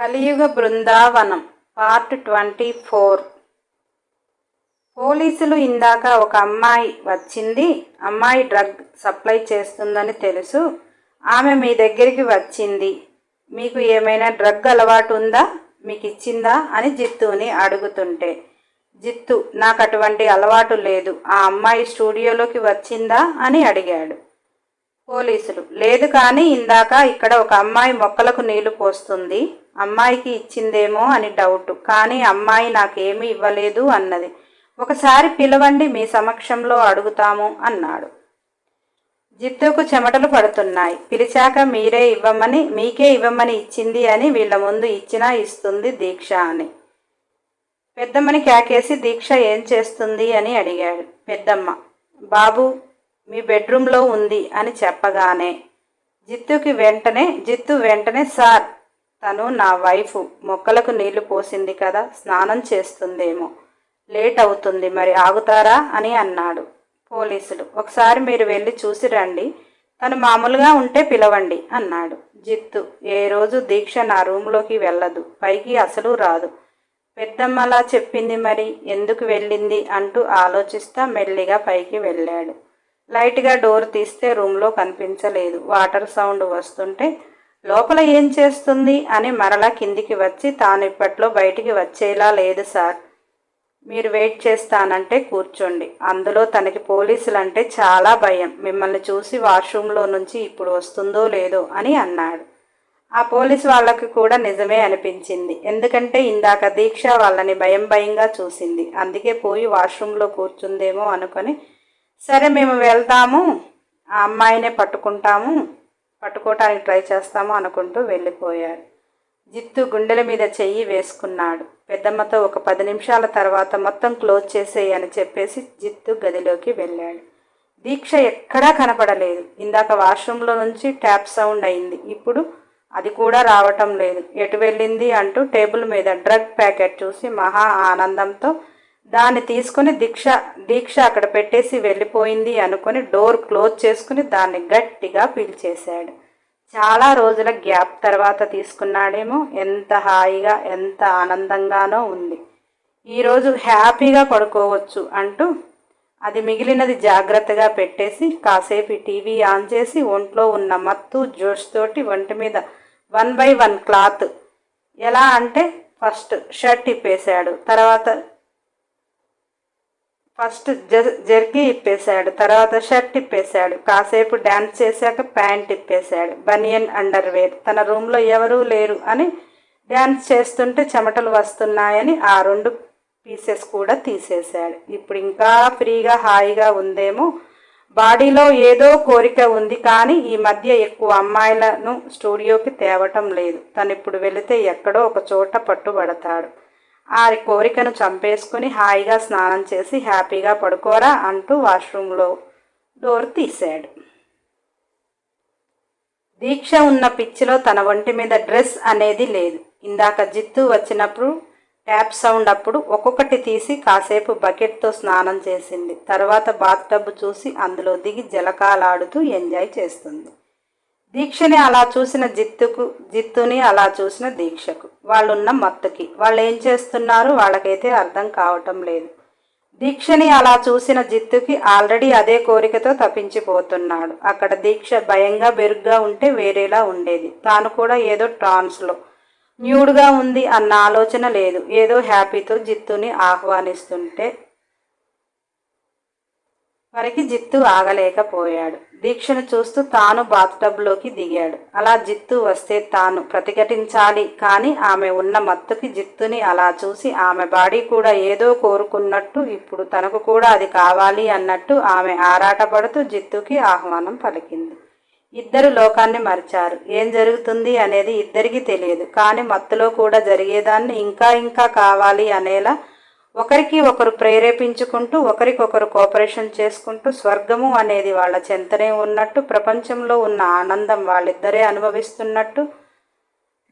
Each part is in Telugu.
కలియుగ బృందావనం పార్ట్ ట్వంటీ ఫోర్. పోలీసులు ఇందాక ఒక అమ్మాయి వచ్చింది. అమ్మాయి డ్రగ్ సప్లై చేస్తుందని తెలుసు. ఆమె మీ దగ్గరికి వచ్చింది. మీకు ఏమైనా డ్రగ్ అలవాటు ఉందా? మీకు ఇచ్చిందా? అని జిత్తుని అడుగుతుంటే జిత్తు నాకు అటువంటి అలవాటు లేదు. ఆ అమ్మాయి స్టూడియోలోకి వచ్చిందా? అని అడిగాడు. పోలీసులు. లేదు కానీ ఇందాక ఇక్కడ ఒక అమ్మాయి మొక్కలకు నీళ్ళు పోస్తుంది. అమ్మాయికి ఇచ్చిందేమో అని డౌట్. కానీ అమ్మాయి నాకేమీ ఇవ్వలేదు అన్నది. ఒకసారి పిలవండి మీ సమక్షంలో అడుగుతాము అన్నాడు. జిత్తుకు చెమటలు పడుతున్నాయి. పిలిచాక మీరే ఇవ్వమని మీకే ఇవ్వమని ఇచ్చింది అని వీళ్ళ ముందు ఇచ్చినా ఇస్తుంది దీక్ష అని. పెద్దమ్మని కేకేసి దీక్ష ఏం చేస్తుంది అని అడిగాడు. పెద్దమ్మ బాబు మీ బెడ్రూమ్లో ఉంది అని చెప్పగానే జిత్తుకి వెంటనే జిత్తు వెంటనే సార్ తను నా వైఫ్. మొక్కలకు నీళ్ళు పోసింది కదా స్నానం చేస్తుందేమో. లేట్ అవుతుంది మరి ఆగుతారా? అని అన్నాడు పోలీసులు. ఒకసారి మీరు వెళ్ళి చూసి రండి. తను మామూలుగా ఉంటే పిలవండి అన్నాడు జిత్తు. ఏ రోజు దీక్ష నా రూమ్లోకి వెళ్ళదు. పైకి అసలు రాదు. పెద్దమ్మలా చెప్పింది మరి. ఎందుకు వెళ్ళింది? అంటూ ఆలోచిస్తా మెల్లిగా పైకి వెళ్ళాడు. లైట్గా డోర్ తీస్తే రూమ్లో కనిపించలేదు. వాటర్ సౌండ్ వస్తుంటే లోపల ఏం చేస్తుంది? అని మరలా కిందికి వచ్చి తాను ఇప్పట్లో బయటికి వచ్చేలా లేదు సార్. మీరు వెయిట్ చేస్తానంటే కూర్చోండి. అందులో తనకి పోలీసులంటే చాలా భయం. మిమ్మల్ని చూసి వాష్రూమ్లో నుంచి ఇప్పుడు వస్తుందో లేదో అని అన్నాడు. ఆ పోలీసు వాళ్ళకి కూడా నిజమే అనిపించింది. ఎందుకంటే ఇందాక దీక్ష వాళ్ళని భయం భయంగా చూసింది. అందుకే పోయి వాష్రూమ్లో కూర్చుందేమో అనుకొని సరే మేము వెళ్తాము ఆ అమ్మాయినే పట్టుకుంటాము. పట్టుకోవటానికి ట్రై చేస్తాము అనుకుంటూ వెళ్ళిపోయాడు. జిత్తు గుండెల మీద చెయ్యి వేసుకున్నాడు. పెద్దమ్మతో ఒక పది నిమిషాల తర్వాత మొత్తం క్లోజ్ చేసేయి అని చెప్పేసి జిత్తు గదిలోకి వెళ్ళాడు. దీక్ష ఎక్కడా కనపడలేదు. ఇందాక వాష్రూమ్లో నుంచి ట్యాప్ సౌండ్ అయింది. ఇప్పుడు అది కూడా రావటం లేదు. ఎటు వెళ్ళింది అంటూ టేబుల్ మీద డ్రగ్ ప్యాకెట్ చూసి మహా ఆనందంతో దాన్ని తీసుకుని దీక్ష దీక్ష అక్కడ పెట్టేసి వెళ్ళిపోయింది అనుకుని డోర్ క్లోజ్ చేసుకుని దాన్ని గట్టిగా పీల్చేశాడు. చాలా రోజుల గ్యాప్ తర్వాత తీసుకున్నాడేమో ఎంత హాయిగా ఎంత ఆనందంగానో ఉంది. ఈరోజు హ్యాపీగా పడుకోవచ్చు అంటూ అది మిగిలినది జాగ్రత్తగా పెట్టేసి కాసేపు టీవీ ఆన్ చేసి ఒంట్లో ఉన్న మత్తు జోష్ తోటి ఒంటి మీద వన్ బై వన్ క్లాత్ ఎలా అంటే ఫస్ట్ షర్ట్ ఇప్పేశాడు. తర్వాత ఫస్ట్ జర్ జర్కీ ఇప్పేశాడు తర్వాత షర్ట్ ఇప్పేశాడు కాసేపు డ్యాన్స్ చేశాక ప్యాంట్ ఇప్పేశాడు బనియన్ అండర్వేర్ తన రూమ్లో ఎవరూ లేరు అని డ్యాన్స్ చేస్తుంటే చెమటలు వస్తున్నాయని ఆ రెండు పీసెస్ కూడా తీసేశాడు. ఇప్పుడు ఇంకా ఫ్రీగా హాయిగా ఉందేమో బాడీలో ఏదో కోరిక ఉంది కానీ ఈ మధ్య ఎక్కువ అమ్మాయిలను స్టూడియోకి తేవటం లేదు. తను ఇప్పుడు వెళితే ఎక్కడో ఒక చోట పట్టుబడతాడు. ఆ కోరికను చంపేసుకుని హాయిగా స్నానం చేసి హ్యాపీగా పడుకోరా అంటూ వాష్రూమ్లో డోర్ తీశాడు. దీక్ష ఉన్న పిచ్చిలో తన ఒంటి మీద డ్రెస్ అనేది లేదు. ఇందాక జిత్తు వచ్చినప్పుడు ట్యాప్ సౌండ్ అప్పుడు ఒక్కొక్కటి తీసి కాసేపు బకెట్తో స్నానం చేసింది. తర్వాత బాత్ టబ్ చూసి అందులో దిగి జలకాలాడుతూ ఎంజాయ్ చేస్తుంది. దీక్షని అలా చూసిన జిత్తుకు జిత్తుని అలా చూసిన దీక్షకు వాళ్ళున్న మత్తుకి. వాళ్ళు ఏం చేస్తున్నారు? వాళ్ళకైతే అర్థం కావటం లేదు. దీక్షని అలా చూసిన జిత్తుకి ఆల్రెడీ అదే కోరికతో తప్పించిపోతున్నాడు. అక్కడ దీక్ష భయంగా బెరుగ్గా ఉంటే వేరేలా ఉండేది. తాను కూడా ఏదో ట్రాన్స్లో. న్యూడ్గా ఉంది అన్న ఆలోచన లేదు. ఏదో హ్యాపీతో జిత్తుని ఆహ్వానిస్తుంటే వరకు జిత్తు ఆగలేకపోయాడు. దీక్షను చూస్తూ తాను బాత్టబ్లోకి దిగాడు. అలా జిత్తు వస్తే తాను ప్రతిఘటించాలి. కానీ ఆమె ఉన్న మత్తుకి జిత్తుని అలా చూసి ఆమె బాడీ కూడా ఏదో కోరుకున్నట్టు ఇప్పుడు తనకు కూడా అది కావాలి అన్నట్టు ఆమె ఆరాటపడుతూ జిత్తుకి ఆహ్వానం పలికింది. ఇద్దరు లోకాన్ని మరిచారు. ఏం జరుగుతుంది అనేది ఇద్దరికీ తెలియదు. కానీ మత్తులో కూడా జరిగేదాన్ని ఇంకా ఇంకా కావాలి అనేలా ఒకరికి ఒకరు ప్రేరేపించుకుంటూ ఒకరికొకరు కోఆపరేషన్ చేసుకుంటూ స్వర్గము అనేది వాళ్ళ చెంతనే ఉన్నట్టు ప్రపంచంలో ఉన్న ఆనందం వాళ్ళిద్దరే అనుభవిస్తున్నట్టు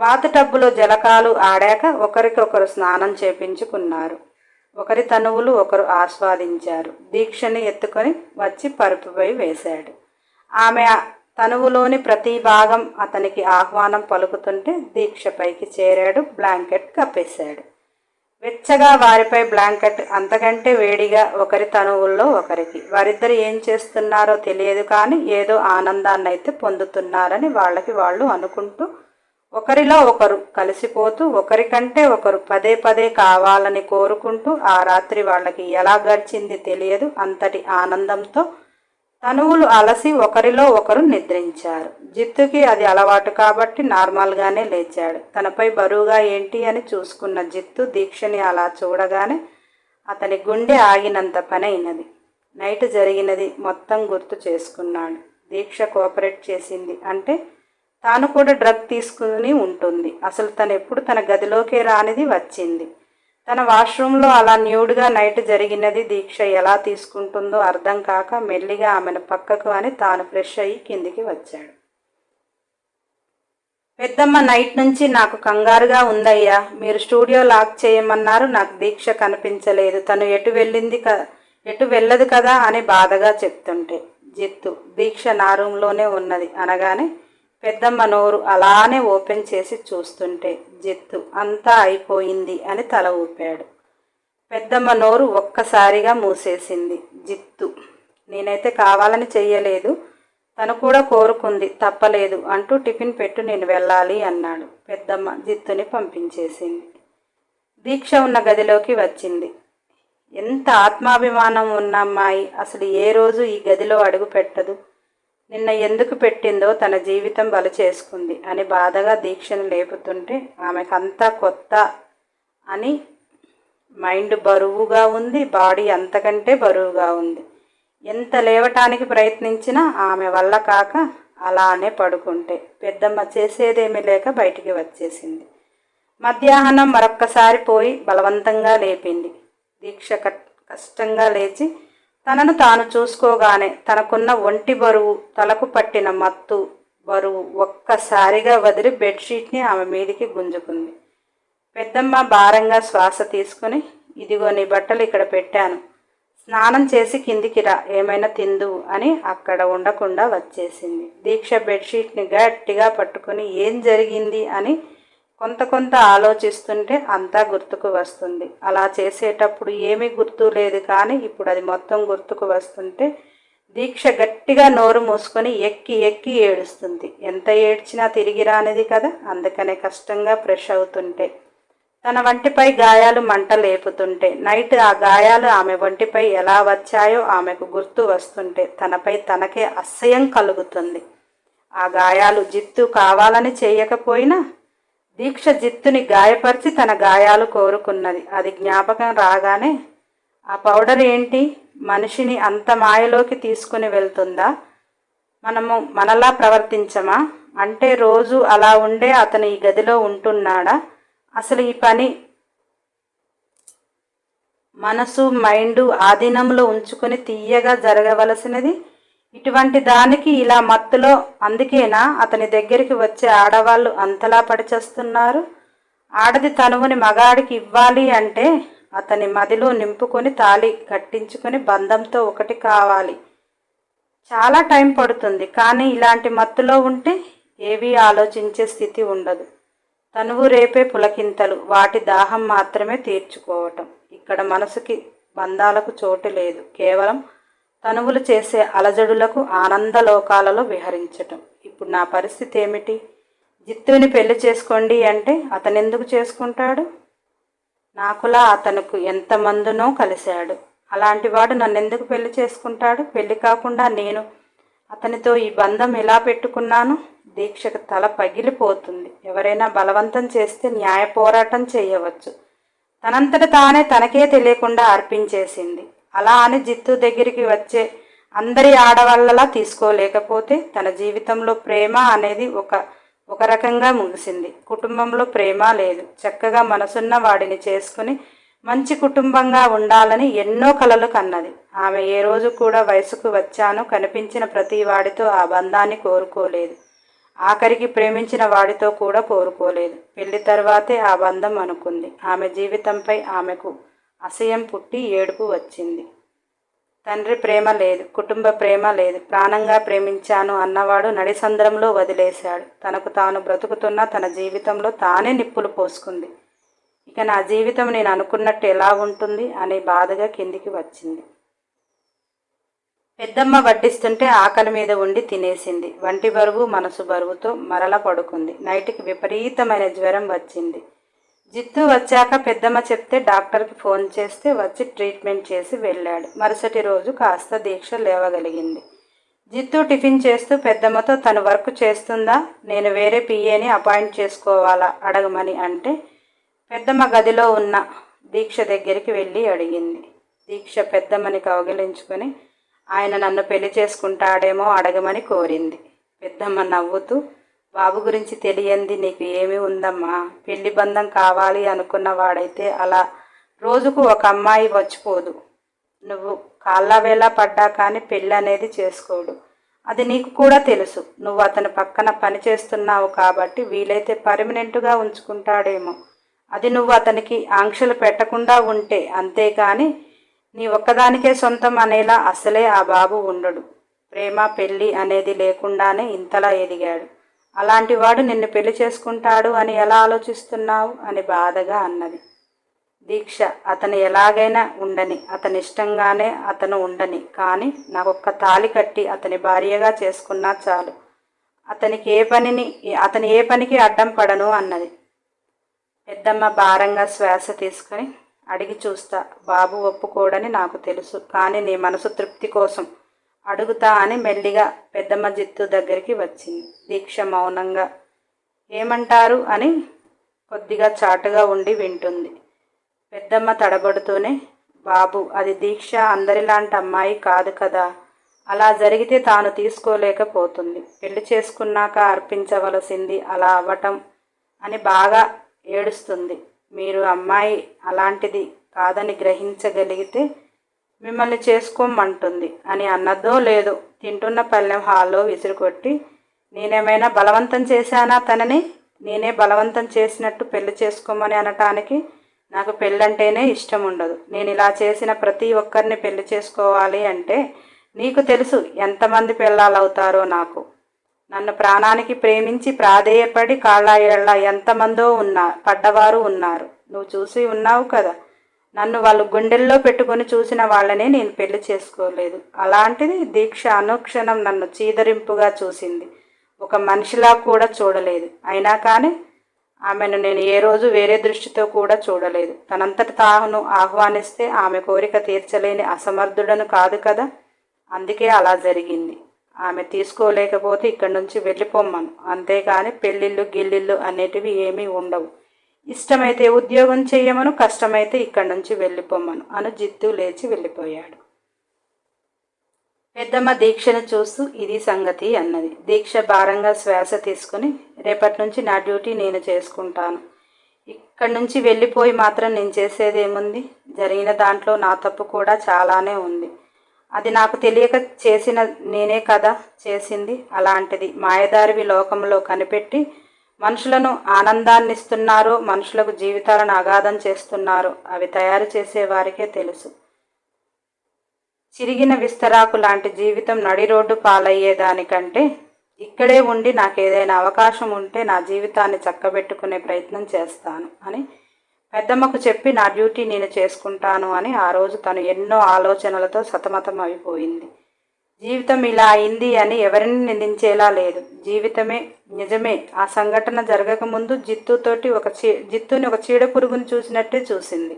బాతు టబ్బులో జలకాలు ఆడాక ఒకరికొకరు స్నానం చేపించుకున్నారు. ఒకరి తనువులు ఒకరు ఆస్వాదించారు. దీక్షని ఎత్తుకొని వచ్చి పరుపుపై వేశాడు. ఆమె తనువులోని ప్రతి భాగం అతనికి ఆహ్వానం పలుకుతుంటే దీక్ష పైకి చేరాడు బ్లాంకెట్ కప్పేశాడు. వెచ్చగా వారిపై బ్లాంకెట్ అంతకంటే వేడిగా ఒకరి తనువుల్లో ఒకరికి. వారిద్దరు ఏం చేస్తున్నారో తెలియదు కానీ ఏదో ఆనందాన్ని అయితే పొందుతున్నారని వాళ్ళకి వాళ్ళు అనుకుంటూ ఒకరిలో ఒకరు కలిసిపోతూ ఒకరికంటే ఒకరు పదే పదే కావాలని కోరుకుంటూ ఆ రాత్రి వాళ్ళకి ఎలా గడిచింది తెలియదు. అంతటి ఆనందంతో తనువులు అలసి ఒకరిలో ఒకరు నిద్రించారు. జిత్తుకి అది అలవాటు కాబట్టి నార్మల్గానే లేచాడు. తనపై బరువుగా ఏంటి అని చూసుకున్న జిత్తు దీక్షని అలా చూడగానే అతని గుండె ఆగినంత పని అయినది నైట్ జరిగినది మొత్తం గుర్తు చేసుకున్నాడు. దీక్ష కోఆపరేట్ చేసింది అంటే తాను కూడా డ్రగ్ తీసుకుని ఉంటుంది. అసలు తను ఎప్పుడు తన గదిలోకే రానిది వచ్చింది. తన వాష్రూమ్లో అలా న్యూడ్గా నైట్ జరిగినది దీక్ష ఎలా తీసుకుంటుందో అర్థం కాక మెల్లిగా ఆమెను పక్కకు అని తాను ఫ్రెష్ అయ్యి కిందికి వచ్చాడు. పెద్దమ్మ నైట్ నుంచి నాకు కంగారుగా ఉందయ్యా. మీరు స్టూడియో లాక్ చేయమన్నారు. నాకు దీక్ష కనిపించలేదు. తను ఎటు వెళ్ళింది క ఎటు వెళ్ళదు కదా అని బాధగా చెప్తుంటే. జిత్తు దీక్ష నా రూమ్లోనే ఉన్నది అనగానే పెద్దమ్మ నోరు అలానే ఓపెన్ చేసి చూస్తుంటే జిత్తు అంతా అయిపోయింది అని తల ఊపాడు. పెద్దమ్మ నోరు ఒక్కసారిగా మూసేసింది. జిత్తు నేనైతే కావాలని చెయ్యలేదు తను కూడా కోరుకుంది తప్పలేదు అంటూ టిఫిన్ పెట్టు నేను వెళ్ళాలి అన్నాడు. పెద్దమ్మ జిత్తుని పంపించేసింది. దీక్ష ఉన్న గదిలోకి వచ్చింది. ఎంత ఆత్మాభిమానం ఉన్న అమ్మాయి అసలు ఏ రోజు ఈ గదిలో అడుగు పెట్టదు నిన్న ఎందుకు పెట్టిందో తన జీవితం బలు చేసుకుంది అని బాధగా దీక్షను లేపుతుంటే ఆమెకంతా కొత్త అని మైండ్ బరువుగా ఉంది బాడీ అంతకంటే బరువుగా ఉంది. ఎంత లేవటానికి ప్రయత్నించినా ఆమె వల్ల కాక అలానే పడుకుంటే. పెద్దమ్మ చేసేదేమీ లేక బయటికి వచ్చేసింది. మధ్యాహ్నం మరొక్కసారి పోయి బలవంతంగా లేపింది. దీక్ష కష్టంగా లేచి తనను తాను చూసుకోగానే తనకున్న ఒంటి బరువు తలకు పట్టిన మత్తు బరువు ఒక్కసారిగా వదిలి బెడ్షీట్ని ఆమె మీదికి గుంజుకుంది. పెద్దమ్మ భారంగా శ్వాస తీసుకుని ఇదిగో నీ బట్టలు ఇక్కడ పెట్టాను. స్నానం చేసి కిందికి రా ఏమైనా తిందు అని అక్కడ ఉండకుండా వచ్చేసింది. దీక్ష బెడ్షీట్ని గట్టిగా పట్టుకుని ఏం జరిగింది అని కొంత కొంత ఆలోచిస్తుంటే అంతా గుర్తుకు వస్తుంది. అలా చేసేటప్పుడు ఏమీ గుర్తు లేదు కానీ ఇప్పుడు అది మొత్తం గుర్తుకు వస్తుంటే దీక్ష గట్టిగా నోరు మూసుకొని ఎక్కి ఎక్కి ఏడుస్తుంది. ఎంత ఏడ్చినా తిరిగి రానిది కదా? అందుకనే కష్టంగా ఫ్రెష్ అవుతుంటే. తన వంటిపై గాయాలు మంట లేపుతుంటే. నైట్ ఆ గాయాలు ఆమె వంటిపై ఎలా వచ్చాయో ఆమెకు గుర్తు వస్తుంటే తనపై తనకే అసహ్యం కలుగుతుంది. ఆ గాయాలు జిత్తు కావాలని చేయకపోయినా దీక్ష జిత్తుని గాయపరిచి తన గాయాలు కోరుకున్నది. అది జ్ఞాపకం రాగానే ఆ పౌడర్ ఏంటి? మనిషిని అంత మాయలోకి తీసుకుని వెళ్తుందా? మనము మనలా ప్రవర్తించమా? అంటే రోజు అలా ఉండే అతను ఈ గదిలో ఉంటున్నాడా? అసలు ఈ పని మనసు మైండు ఆధీనంలో ఉంచుకొని తీయగా జరగవలసినది ఇటువంటి దానికి ఇలా మత్తులో అందుకేనా అతని దగ్గరికి వచ్చే ఆడవాళ్ళు అంతలా పడిచేస్తున్నారు? ఆడది తనువుని మగాడికి ఇవ్వాలి అంటే అతని మదిలో నింపుకొని తాళి కట్టించుకొని బంధంతో ఒకటి కావాలి. చాలా టైం పడుతుంది కానీ ఇలాంటి మత్తులో ఉంటే ఏవీ ఆలోచించే స్థితి ఉండదు. తనువు రేపే పులకింతలు వాటి దాహం మాత్రమే తీర్చుకోవటం. ఇక్కడ మనసుకి బంధాలకు చోటు లేదు. కేవలం తనువులు చేసే అలజడులకు ఆనందలోకాలలో విహరించటం. ఇప్పుడు నా పరిస్థితి ఏమిటి? జిత్తుని పెళ్ళి చేసుకోండి అంటే అతనెందుకు చేసుకుంటాడు? నాకులా అతనుకు ఎంతమందునో కలిశాడు. అలాంటి వాడు నన్ను పెళ్ళి చేసుకుంటాడు? పెళ్ళి కాకుండా నేను అతనితో ఈ బంధం ఎలా పెట్టుకున్నాను? దీక్షకు తల పగిలిపోతుంది. ఎవరైనా బలవంతం చేస్తే న్యాయ పోరాటం చేయవచ్చు. తనంతట తానే తనకే తెలియకుండా అర్పించేసింది. అలా అని జిత్తు దగ్గరికి వచ్చే అందరి ఆడవాళ్ళలా తీసుకోలేకపోతే తన జీవితంలో ప్రేమ అనేది ఒక ఒక రకంగా ముగిసింది. కుటుంబంలో ప్రేమ లేదు. చక్కగా మనసున్న వాడిని చేసుకుని మంచి కుటుంబంగా ఉండాలని ఎన్నో కలలు కన్నది. ఆమె ఏ రోజు కూడా వయసుకు వచ్చానో కనిపించిన ప్రతి వాడితో ఆ బంధాన్ని కోరుకోలేదు. ఆఖరికి ప్రేమించిన వాడితో కూడా కోరుకోలేదు. పెళ్ళి తర్వాతే ఆ బంధం అనుకుంది. ఆమె జీవితంపై ఆమెకు అసహ్యం పుట్టి ఏడుపు వచ్చింది. తండ్రి ప్రేమ లేదు కుటుంబ ప్రేమ లేదు. ప్రాణంగా ప్రేమించాను అన్నవాడు నడిసంద్రంలో వదిలేశాడు. తనకు తాను బ్రతుకుతున్న తన జీవితంలో తానే నిప్పులు పోసుకుంది. ఇక నా జీవితం నేను అనుకున్నట్టు ఎలా ఉంటుంది అనే బాధగా కిందికి వచ్చింది. పెద్దమ్మ వడ్డిస్తుంటే ఆకలి మీద ఉండి తినేసింది. వంటి బరువు మనసు బరువుతో మరల పడుకుంది. నైట్కి విపరీతమైన జ్వరం వచ్చింది. జిత్తు వచ్చాక పెద్దమ్మ చెప్తే డాక్టర్కి ఫోన్ చేస్తే వచ్చి ట్రీట్మెంట్ చేసి వెళ్ళాడు. మరుసటి రోజు కాస్త దీక్ష లేవగలిగింది. జిత్తు టిఫిన్ చేస్తూ పెద్దమ్మతో తను వర్క్ చేస్తుందా? నేను వేరే పిఏని అపాయింట్ చేసుకోవాలా? అడగమని అంటే పెద్దమ్మ గదిలో ఉన్న దీక్ష దగ్గరికి వెళ్ళి అడిగింది. దీక్ష పెద్దమ్మని కౌగిలించుకొని ఆయన నన్ను పెళ్ళి చేసుకుంటాడేమో అడగమని కోరింది. పెద్దమ్మ నవ్వుతూ బాబు గురించి తెలియంది నీకు ఏమి ఉందమ్మా? పెళ్ళి బంధం కావాలి అనుకున్న వాడైతే అలా రోజుకు ఒక అమ్మాయి వచ్చిపోదు నువ్వు కాళ్ళ వేళ పడ్డా కానీ పెళ్ళి అనేది చేసుకోడు. అది నీకు కూడా తెలుసు. నువ్వు అతని పక్కన పని చేస్తున్నావు కాబట్టి వీలైతే పర్మనెంట్గా ఉంచుకుంటాడేమో. అది నువ్వు అతనికి ఆంక్షలు పెట్టకుండా ఉంటే అంతేకాని నీ ఒక్కదానికే సొంతం అనేలా అసలే ఆ బాబు ఉండడు. ప్రేమ పెళ్ళి అనేది లేకుండానే ఇంతలా ఎదిగాడు. అలాంటి వాడు నిన్ను పెళ్ళి చేసుకుంటాడు అని ఎలా ఆలోచిస్తున్నావు? అని బాధగా అన్నది. దీక్ష అతను ఎలాగైనా ఉండని అతని ఇష్టంగానే అతను ఉండని కానీ నాకొక్క తాళి కట్టి అతని భార్యగా చేసుకున్నా చాలు. అతనికి ఏ పనిని అతని ఏ పనికి అడ్డం పడను అన్నది. పెద్దమ్మ భారంగా శ్వాస తీసుకొని అడిగి చూస్తా బాబు ఒప్పుకోడని నాకు తెలుసు కానీ నీ మనసు తృప్తి కోసం అడుగుతా అని మెల్లిగా పెద్దమ్మ జిత్తు దగ్గరికి వచ్చింది. దీక్ష మౌనంగా ఏమంటారు అని కొద్దిగా చాటుగా ఉండి వింటుంది. పెద్దమ్మ తడబడుతూనే బాబు అది దీక్ష అందరిలాంటి అమ్మాయి కాదు కదా. అలా జరిగితే తాను తీసుకోలేకపోతుంది. పెళ్ళి చేసుకున్నాక అర్పించవలసింది అలా అవ్వటం అని బాగా ఏడుస్తుంది. మీరు అమ్మాయి అలాంటిది కాదని గ్రహించగలిగితే మిమ్మల్ని చేసుకోమంటుంది. అని అన్నదో లేదో తింటున్న పల్లెం హాల్లో విసిరికొట్టి నేనేమైనా బలవంతం చేశానా తనని? నేనే బలవంతం చేసినట్టు పెళ్ళి చేసుకోమని అనటానికి నాకు పెళ్ళంటేనే ఇష్టం ఉండదు నేను ఇలా చేసిన ప్రతి ఒక్కరిని పెళ్ళి చేసుకోవాలి అంటే నీకు తెలుసు ఎంతమంది పెళ్ళాలవుతారో నాకు. నన్ను ప్రాణానికి ప్రేమించి ప్రాధేయపడి కాళ్ళ ఏళ్ళ ఎంతమందో ఉన్నా పడ్డవారు ఉన్నారు. నువ్వు చూసి ఉన్నావు కదా. నన్ను వాళ్ళు గుండెల్లో పెట్టుకొని చూసిన వాళ్ళనే నేను పెళ్ళి చేసుకోలేదు. అలాంటిది దీక్ష అనుక్షణం నన్ను చీదరింపుగా చూసింది. ఒక మనిషిలా కూడా చూడలేదు. అయినా కానీ ఆమెను నేను ఏ రోజు వేరే దృష్టితో కూడా చూడలేదు. తనంతట తాను ఆహ్వానిస్తే ఆమె కోరిక తీర్చలేని అసమర్థుడను కాదు కదా? అందుకే అలా జరిగింది. ఆమె తీసుకోలేకపోతే ఇక్కడి నుంచి వెళ్ళిపోమ్మను. అంతేకాని పెళ్ళిళ్ళు గిల్లిళ్ళు అనేటివి ఏమీ ఉండవు. ఇష్టమైతే ఉద్యోగం చేయమను కష్టమైతే ఇక్కడి నుంచి వెళ్ళిపోమ్మను అను జిత్తు లేచి వెళ్ళిపోయాడు. పెద్దమ్మ దీక్షను చూస్తూ ఇది సంగతి అన్నది. దీక్ష భారంగా శ్వాస తీసుకుని రేపటి నుంచి నా డ్యూటీ నేను చేసుకుంటాను. ఇక్కడి నుంచి వెళ్ళిపోయి మాత్రం నేను చేసేదేముంది? జరిగిన దాంట్లో నా తప్పు కూడా చాలానే ఉంది. అది నాకు తెలియక చేసిన నేనే కదా చేసింది. అలాంటిది మాయదారివి లోకంలో కనిపెట్టి మనుషులను ఆనందాన్నిస్తున్నారు మనుషులకు జీవితాలను అగాధం చేస్తున్నారు. అవి తయారు చేసే వారికే తెలుసు. చిరిగిన విస్తరాకు లాంటి జీవితం నడి రోడ్డు పాలయ్యేదానికంటే ఇక్కడే ఉండి నాకు ఏదైనా అవకాశం ఉంటే నా జీవితాన్ని చక్కబెట్టుకునే ప్రయత్నం చేస్తాను అని పెద్దమ్మకు చెప్పి నా డ్యూటీ నేను చేసుకుంటాను అని ఆ రోజు తను ఎన్నో ఆలోచనలతో సతమతం అయిపోయింది జీవితం ఇలా అయింది అని ఎవరిని నిందించేలా లేదు. జీవితమే నిజమే. ఆ సంఘటన జరగకముందు జిత్తుతోటి ఒక చీ జిత్తుని ఒక చీడ పురుగుని చూసినట్టే చూసింది.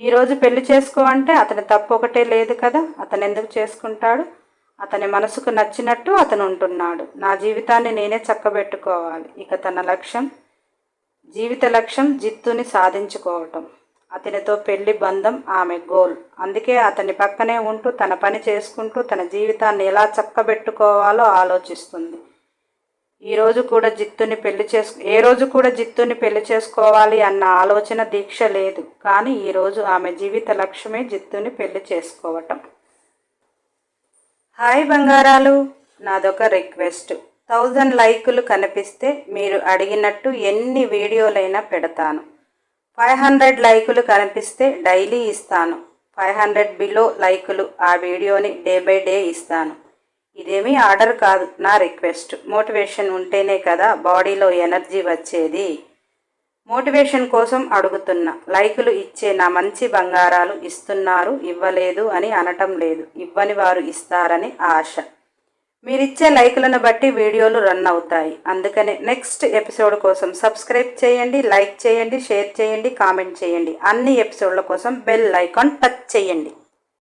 ఈరోజు పెళ్ళి చేసుకో అంటే అతని తప్పు ఒకటే లేదు కదా. అతను ఎందుకు చేసుకుంటాడు? అతని మనసుకు నచ్చినట్టు అతను ఉంటున్నాడు. నా జీవితాన్ని నేనే చక్కబెట్టుకోవాలి. ఇక తన లక్ష్యం జీవిత లక్ష్యం జిత్తుని సాధించుకోవటం. అతనితో పెళ్ళి బంధం ఆమె గోల్. అందుకే అతని పక్కనే ఉంటూ తన పని చేసుకుంటూ తన జీవితాన్ని ఎలా చక్కబెట్టుకోవాలో ఆలోచిస్తుంది. ఈ రోజు కూడా జిత్తుని పెళ్ళి చేసు ఏ రోజు కూడా జిత్తుని పెళ్ళి చేసుకోవాలి అన్న ఆలోచన దీక్ష లేదు. కానీ ఈరోజు ఆమె జీవిత లక్ష్యమే జిత్తుని పెళ్ళి చేసుకోవటం. హాయ్ బంగారాలు. నాదొక రిక్వెస్ట్. థౌజండ్ లైకులు కనిపిస్తే మీరు అడిగినట్టు ఎన్ని వీడియోలైనా పెడతాను. ఫైవ్ హండ్రెడ్ లైకులు కనిపిస్తే డైలీ ఇస్తాను. ఫైవ్ హండ్రెడ్ బిలో లైకులు ఆ వీడియోని డే బై డే ఇస్తాను. ఇదేమీ ఆర్డర్ కాదు నా రిక్వెస్ట్. మోటివేషన్ ఉంటేనే కదా బాడీలో ఎనర్జీ వచ్చేది. మోటివేషన్ కోసం అడుగుతున్నా. లైకులు ఇచ్చే నా మంచి బంగారాలు ఇస్తున్నారు ఇవ్వలేదు అని అనటం లేదు. ఇవ్వని వారు ఇస్తారని ఆశ. మీరిచ్చే లైకులను బట్టి వీడియోలు రన్ అవుతాయి. అందుకనే నెక్స్ట్ ఎపిసోడ్ కోసం సబ్స్క్రైబ్ చేయండి లైక్ చేయండి షేర్ చేయండి కామెంట్ చేయండి. అన్ని ఎపిసోడ్ల కోసం బెల్ ఐకాన్ టచ్ చేయండి.